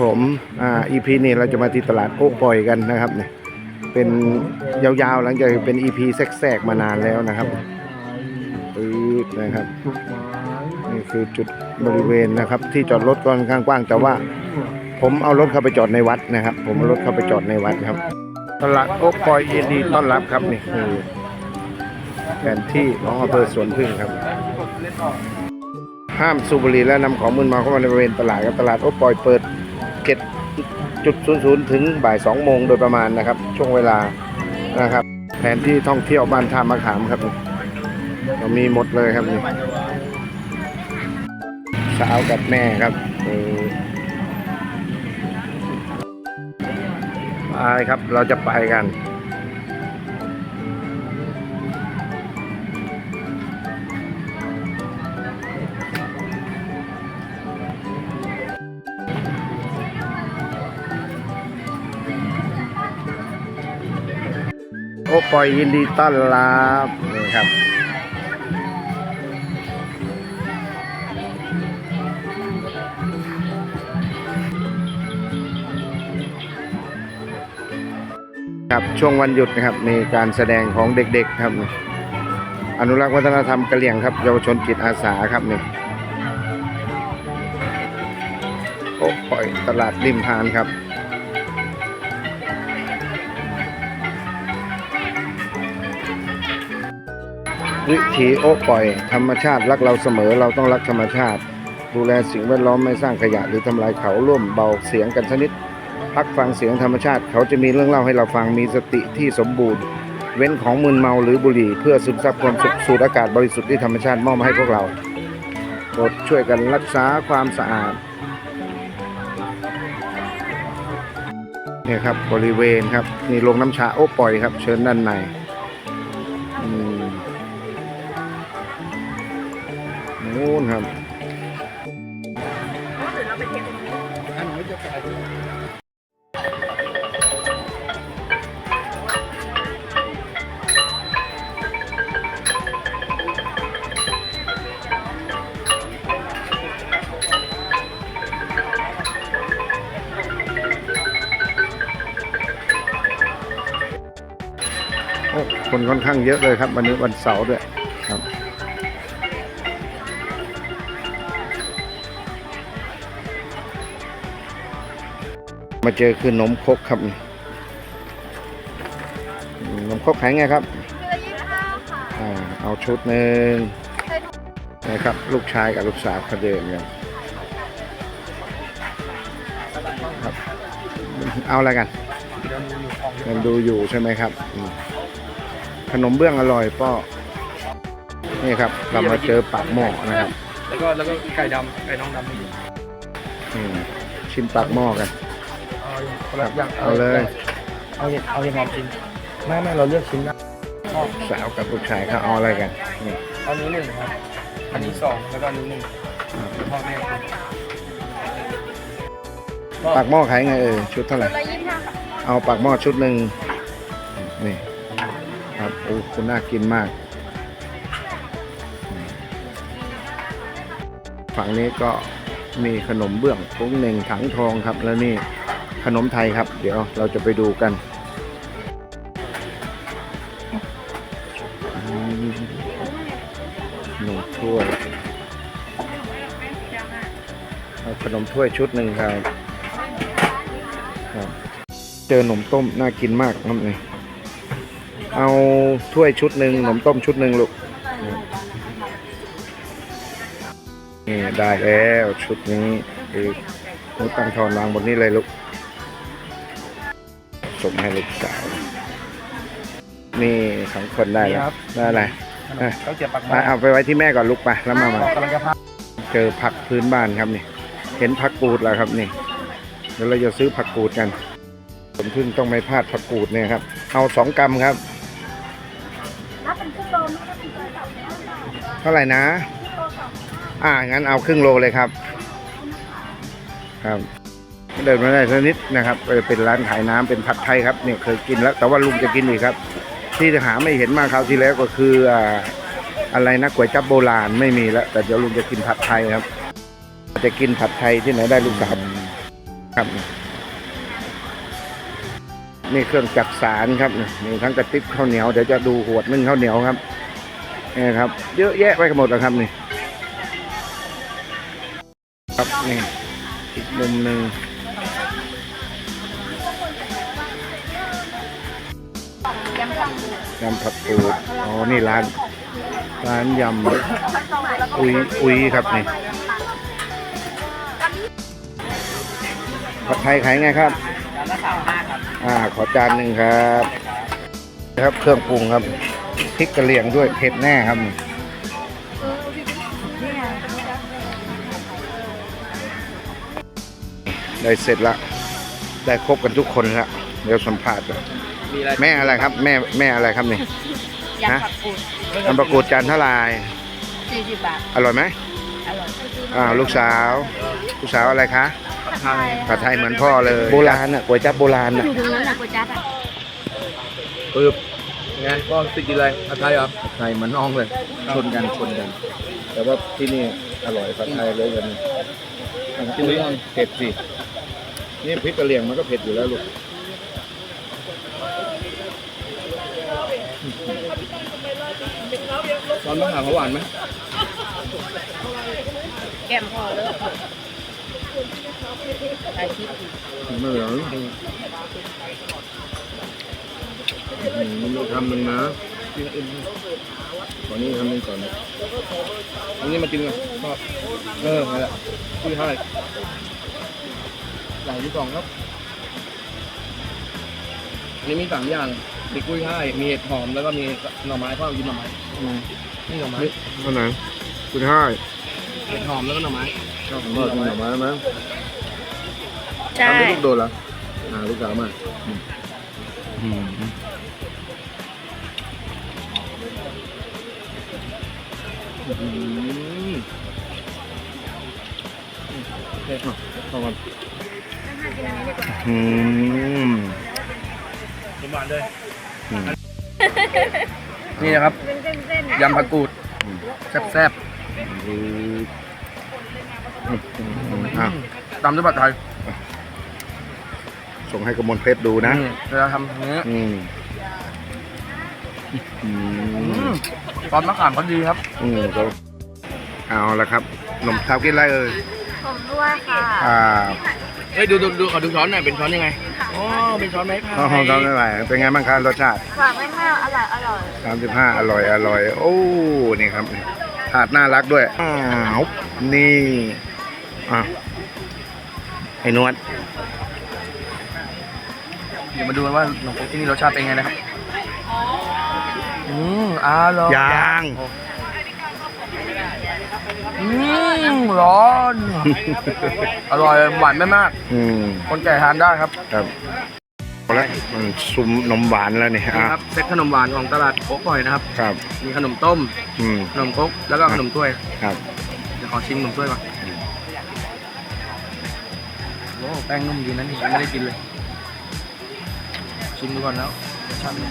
ผมอ่า EP นี้เราจะมาที่ตลาดโอ๊กปอยกันนะครับเนี่ยเป็นยาวๆหลังจากเป็น EP แทรกๆมานานแล้วนะครับปื๊ดนะครับนี่คือจุดบริเวณนะครับ ที่จอดรถก็ค่อนข้างกว้าง แต่ว่าผมเอารถเข้าไปจอดในวัดนะครับ ผมเอารถเข้าไปจอดในวัดครับ ตลาดโอ๊กปอยยินดีต้อนรับครับนี่คือแผนที่ของอำเภอสวนพึ่งครับ ห้ามสูบบุหรี่และนำของมึนเมาเข้ามาในบริเวณตลาดครับตลาดโอ๊กปอยเปิด เจ็ดจุดศูนย์ถึงบ่ายสองโมงโดยประมาณนะครับ ช่วงเวลานะครับ แผนที่ท่องเที่ยวบ้านท่ามะขามครับเรามีหมดเลยครับนี่สาวกับแม่ครับไปครับเราจะไปกัน โอ้ปอยยินดีต้อนรับนี่ครับ ครับช่วงวันหยุดนะครับมีการแสดงของเด็กๆครับ อนุรักษ์วัฒนธรรมกะเหรี่ยงครับเยาวชนจิตอาสาครับนี่โอ้ปอยตลาดริมทานครับ วิถีโอ้ปล่อย ธรรมชาติรักเราเสมอเราต้องรักธรรมชาติ ดูแลสิ่งแวดล้อมไม่สร้างขยะหรือทำลายเขาร่วมเบาเสียงกันชนิด พักฟังเสียงธรรมชาติ เขาจะมีเรื่องเล่าให้เราฟังมีสติที่สมบูรณ์ เว้นของมึนเมาหรือบุหรี่ เพื่อซึมซับความสุขสูดอากาศบริสุทธิ์ที่ธรรมชาติมอบมาให้พวกเราโปรดช่วยกันรักษาความสะอาดนี่ครับบริเวณครับนี่โรงน้ำชาโอ้ปล่อยครับ เชิญด้านใน นู่นครับคนค่อนข้างเยอะเลยครับ วันนี้วันเสาร์ด้วย มาเจอคือขนมครกครับขนมครกขายไงครับอ่าเอาชุดหนึ่งนะครับ ลูกชายกับลูกสาวเขาเดินกันครับ เอาอะไรกันยังดูอยู่ใช่ไหมครับอืมขนมเบื้องอร่อยป้อนี่ครับ เรามาเจอปากหม้อนะครับ แล้วก็แล้วก็ไก่ดำไก่น้องดำนี่อืมชิมปากหม้อกันเอา คนละอย่างเอาเลย เอาอย่างเอาอย่างหอมชิ้นไม่ไม่เราเลือกชิ้นนะสาวกับลูกชายเขาเอาอะไรกันนี่เอานี้หนึ่งครับ อันนี้สองแล้วก็อันนี้หนึ่งพ่อแม่คุณปากหม้อขายไงเออชุดเท่าไหร่ละยี่สิบห้าค่ะเอาปากหม้อชุดหนึ่งนี่ครับโอ้คุณน่ากินมาก ฝั่งนี้ก็มีขนมเบื้องปุ้งเหน่งถังทองครับแล้วนี่ ขนมไทยครับ เดี๋ยวเราจะไปดูกันขนมถ้วยเอาขนมถ้วยชุดหนึ่งครับครับ เจอขนมต้มน่ากินมากครับนี่เอาถ้วยชุดหนึ่งขนมต้มชุดหนึ่งลูกนี่ได้แล้วชุดนี้คือนุตั้งทอนวางบนนี้เลยลูก ส่งให้ลูกสาว นี่สองคนได้แล้วได้อะไรอะเขาเจียบปากหไปม้อเอาไปไว้ที่แม่ก่อนลูกไปแล้วมามากำลังจะพักเจอผักพื้นบ้านครับนี่ เห็นผักกูดแล้วครับนี่เดี๋ยวเราจะซื้อผักกูดกันผมพึ่งต้องไม่พลาดผักกูดเนี่ยครับ เอาสองกรัมครับรับเป็นครึ่งโลไหมรับเป็นครึ่งโลสองเท่าไหร่นะโลสองอ่างั้นเอาครึ่งโลเลยครับ ครับ เดินมาได้สักนิดนะครับเป็นร้านขายน้ำเป็นผัดไทยครับเนี่ยเคยกินแล้ว แต่ว่าลุงจะกินอีกครับ ที่หาไม่เห็นมาคราวที่แล้วก็คืออ่าอะไรนะก๋วยจับโบราณไม่มีแล้ว แต่เดี๋ยวลุงจะกินผัดไทยครับ จะกินผัดไทยที่ไหนได้ลูกสาวครับนี่เครื่องจักสารครับนี่ทั้งกระติบข้าวเหนียวเดี๋ยวจะดูหวดนึ่งข้าวเหนียวครับนี่ครับเยอะแยะไปหมดแล้วครับนี่ ครับนี่อีกมุมหนึ่ง ยำผักกูดอ๋อนี่ร้าน ร้านยำอุยอุยครับนี่ผัดไทยขายไงครับอ่าขอจานหนึ่งครับนะครับเครื่องปรุงครับพริกกระเหรี่ยงด้วยเผ็ดแน่ครับได้เสร็จละได้ครบกันทุกคนละเดี๋ยวสัมภาษณ์ก่อน มีอะไรแม่อะไรครับ แม่แม่อะไรครับนี่ยำผักกูดน้ำประกูดจานเท่าไหร่สี่สิบบาท อร่อยไหมอร่อยอ่าลูกสาว ลูกสาวอะไรคะผัดไทยผัดไทยเหมือนพ่อเลย โบราณอะก๋วยจั๊บโบราณอะอยู่ตรงนั้นแหละก๋วยจั๊บอะปึ๊บไงก็ติดกินอะไรผัดไทยเหรอผัดไทยเหมือนน้องเลย ชนกันชนกัน แต่ว่าที่นี่อร่อยผัดไทยเลยกันกินหรือยังเผ็ดสิ นี่พริกกระเหรี่ยงมันก็เผ็ดอยู่แล้วลูก อสมะขามเขาหวานไหมแก้มพอเลยอาชีพไม่เหลือมันทำหนึ่งนะกินอื่นตอนนี้ทำหนึ่งก่อนอันนี้มากินกันชอบเออนั่นแหละกุ้ยช่ายอย่างที่สองครับอันนี้มีสามอย่างมีกุ้ยช่ายมีเห็ดหอมแล้วก็มีหน่อไม้พ่อกินหน่อไม้ นี่หน่อไม้เท่าไหร่คุณห้าเห็ดหอมแล้วก็หน่อไม้ชอบผมว่าคุณหน่อไม้มั้งใช่ทำให้ลูกโดนเหรออ่าลูกสาวมาอืมอืมเข้ากันอืม กินหวานเลยอืม นี่นะครับเป็นเส้นยำผักกูดแซ่บอืมอืมอืมอะๆตำด้วยผัดไทยส่งให้กมลเพชรดูนะอืมเวลาทำอย่างนี้อืมอือืมมซอสมะขามเขาดีครับ อืมก็เอาละครับ หนมเท้ากินอะไรเอ่ยผมด้วยค่ะ อ่าเฮ้ยดูดูดูขอดูช้อนหน่อยเป็นช้อนยังไงอ๋อเป็นช้อนไม้พายห้องทำไม่ไหวเป็นไงบ้างครับรสชาติฝากไว้ให้อร่อยอร่อยสามสิบห้าอร่อยอร่อยโอ้นี่ครับถาดน่ารักด้วยอ้าวนี่อะไอ้นวดเดี๋ยวมาดูกันว่าหนมครกที่นี่รสชาติเป็นไงนะครับอืมอร่อย ยางอื มร้อน อร่อยหวานไม่มาก อืมคนแก่ทานได้ครับครับเอาละมันซุมนมหวานแล้วเนี่ยนี่อะครับเซ็ตขนมหวานของตลาดโอ๊กปล่อยนะครับ ครับ มีขนมต้ม อืมขนมครกแล้วก็ขนมถ้วยครับ เดี๋ยวขอชิมขนมถ้วยก่อนโอ้แป้งนุ่มดีนะนี่ยังไม่ได้กินเลย ชิมดูก่อนแล้วรสชาติเป็นไง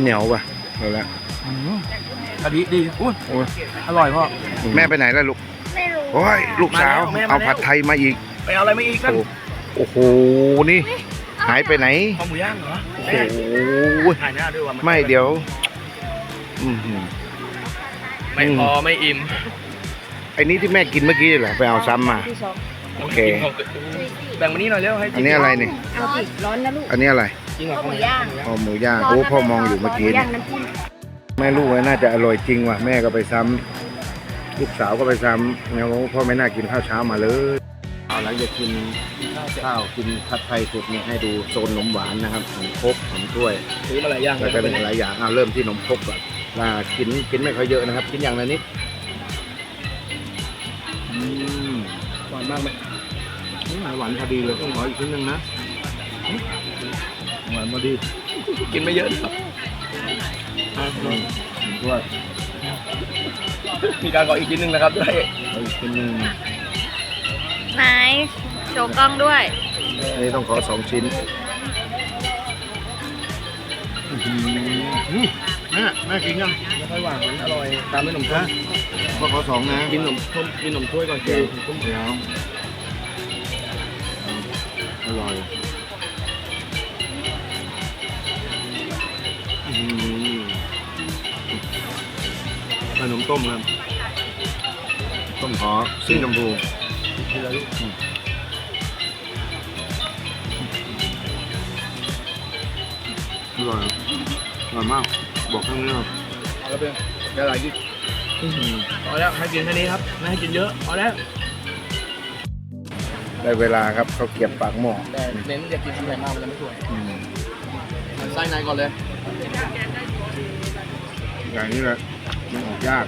เหนียวป่ะเอาละอืมกะทิดีอุ้ยโอ้ยอร่อยพ่อ แม่ไปไหนแล้วลูกไม่รู้โอ้ยลูกสาวมาแล้วแม่มาแล้ว เอาผัดไทยมาอีก ไปเอาอะไรมาอีกกันโอ้โหนี่ หายไปไหนข้าวหมูย่างเหรอโอ้แม่โหถ่ายหน้าด้วยว่าไม่เดี๋ยวอือหือไม่พอไม่อิ่มไอ้นี้ที่แม่กินเมื่อกี้เหรอไปเอาซ้ำมา ที่สองโอเคแบ่งมานี่หน่อยเร็วให้อันนี้อะไรนี่เอาสิร้อนนะลูกอันนี้อะไร จริงเหรอข้าวหมูย่างพอหมูย่างโอ้พ่อมองอยู่เมื่อกี้ย่านี่งน้ำจิ้มแม่ลูกว่าน่าจะอร่อยจริงว่ะแม่ก็ไปซ้ำลูกสาวก็ไปซ้ำเนี่ยว่าพ่อไม่น่ากินข้าวเช้ามาเลยเอาหลังจากกินข้าวกินผัดไทยเสร็จเนี่ยให้ดูโซนขนมหวานนะครับขนมครกขนมถ้วย ซื้อมาหลายอย่างแล้วก็เป็นหลายอย่างเอาเริ่มที่ขนมครกก่อนว่ากินกินไม่ค่อยเยอะนะครับ กินอย่างละนิดอืมหวานมากไหมอืมหวานพอดีเลยต้องขออีกชิ้นหนึ่งนะอืมหวาน พอดีกินไม่เยอะครับอืมด้วยมีการขออีกชิ้นหนึ่งนะครับด้วยเอาอีกชิ้นหนึ่งไหนโชว์กล้องด้วย อันนี้ต้องขอสองชิ้นอื้อหืออืมแม่แม่แม่กินยังไม่ค่อยหวานมันอร่อย ตามด้วยขนมข้นก็ขอสองนะ กินขนมต้มกินขนมถ้วยก่อนกินต้มเดี๋ยวอร่อย ขนมต้มครับ ต้มขอสีชมพูกินแล้วลูกอร่อยอร่อยมาก บอกข้างนี้ครับเอาแล้วเป็นเดี๋ยวอะไรกินพอแล้วให้กินแค่นี้ครับ ไม่ให้กินเยอะพอแล้ว ได้เวลาครับเขาวเกรียบปากหม้อแต่เน้นอย่ากินทำอะไรมากมันจะไม่สวยอืมมันไส้ในก่อนเลยอย่างนี้แหละ มันออกยาก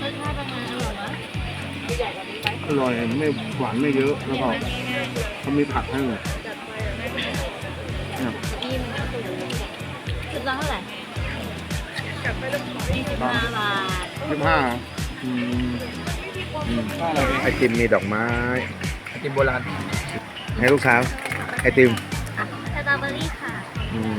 รสชาติเป็นไงอร่อยไหมอร่อยไม่หวานไม่เยอะแล้วก็เขามีผักให้เลย บห้าบาทยี่ห้าอืมอืมไอติมมีดอกไม้กินโบราณให้ลูกสาวไอติมอะสตรอเบอรี่ค่ะ อืม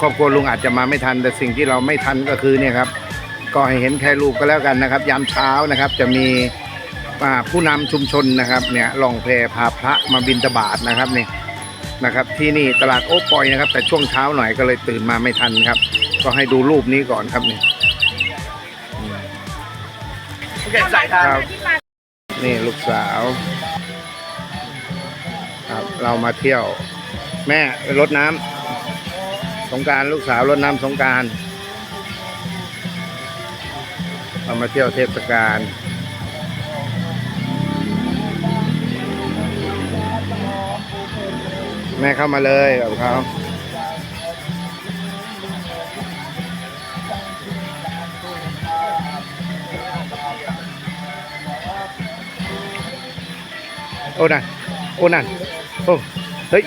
ครับครอบครัวลุงอาจจะมาไม่ทัน แต่สิ่งที่เราไม่ทันก็คือเนี่ยครับก็ให้เห็นแค่รูปก็แล้วกันนะครับ ยามเช้านะครับจะมีอ่าผู้นำชุมชนนะครับเนี่ยล่องแพพาพระมาบินตบาทนะครับนี่นะครับ ที่นี่ตลาดโอ๊ปอยนะครับ แต่ช่วงเช้าหน่อยก็เลยตื่นมาไม่ทันครับ ก็ให้ดูรูปนี้ก่อนครับนี่โอเคใส่ทานครับนี่ลูกสาวครับเรามาเที่ยว แม่รดน้ำ สงการลูกสาวรดน้ำสงการเรามาเที่ยวเทศกาลแม่เข้ามาเลยกับเขาโอ้นั่น โอ้นั่น โอ้ เฮ้ย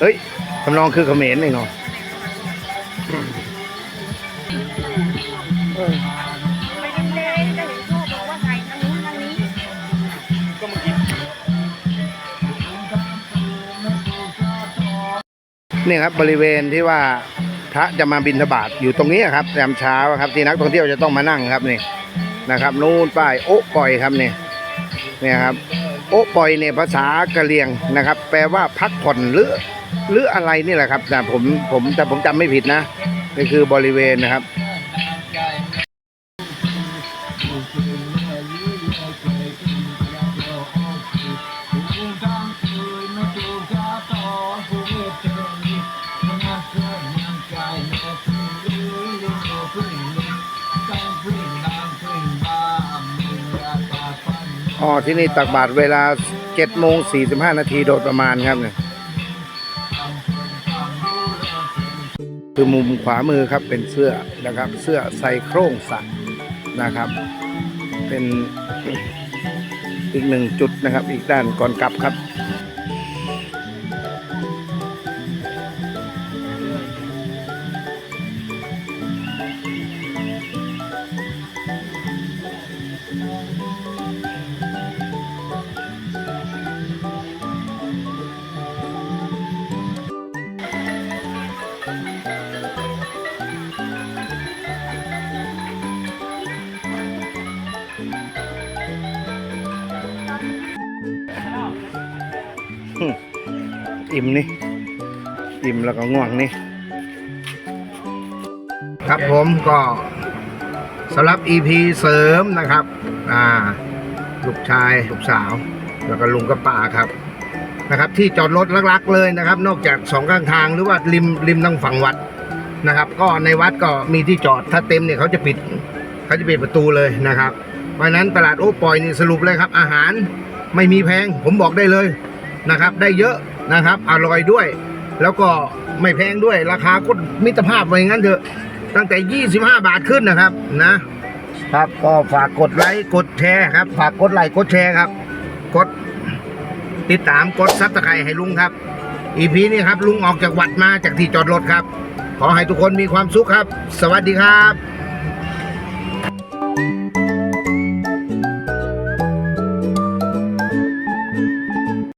เฮ้ยทำนองคือเขมรนี่เนาะ นี่ครับบริเวณที่ว่าพระจะมาบินธบาตอยู่ตรงนี้ครับยามเช้าครับที่นักท่องเที่ยวจะต้องมานั่งครับนี่นะครับ นู่นป้ายโอ๊ะปอยครับนี่เนี่ยครับโอ๊ะปอยเนี่ยภาษากะเหรี่ยงนะครับ แปลว่าพักผ่อนหรือหรืออะไรนี่แหละครับแต่ผมผมแต่ผมจำไม่ผิดนะนี่คือบริเวณนะครับ อ๋อที่นี่ตักบาตรเวลา7โมง45นาทีโดยประมาณครับเนี่ยคือมุมขวามือครับเป็นเสื้อนะครับ เสื้อใส่โครงสัตว์นะครับ เป็นอีกหนึ่งจุดนะครับ อีกด้านก่อนกลับครับ อิ่มนี่ อิ่มแล้วก็ง่วงนี่ ครับผมก็สำหรับ EP เสริมนะครับ อ่า ลูกชาย ลูกสาว แล้วก็ลุงกับป้าครับ นะครับ ที่จอดรถลักๆเลยนะครับ นอกจากสองข้างทางหรือว่าริมริมทางฝั่งวัดนะครับ ก็ในวัดก็มีที่จอดถ้าเต็มเนี่ยเขาจะปิดเขาจะปิดประตูเลยนะครับ เพราะนั้นตลาดโอ้ปอยนี่สรุปเลยครับ อาหารไม่มีแพง ผมบอกได้เลย นะครับ ได้เยอะนะครับ อร่อยด้วย แล้วก็ไม่แพงด้วย ราคาก็มิตรภาพไว้งั้นเถอะ ตั้งแต่ 25 บาทขึ้นนะครับนะครับก็ฝากกดไลค์กดแชร์ครับ ฝากกดไลค์กดแชร์ครับ กดติดตามกดซับสไครต์ให้ลุงครับ อีพีนี้ครับลุงออกจากวัดมาจากที่จอดรถครับ ขอให้ทุกคนมีความสุขครับ สวัสดีครับ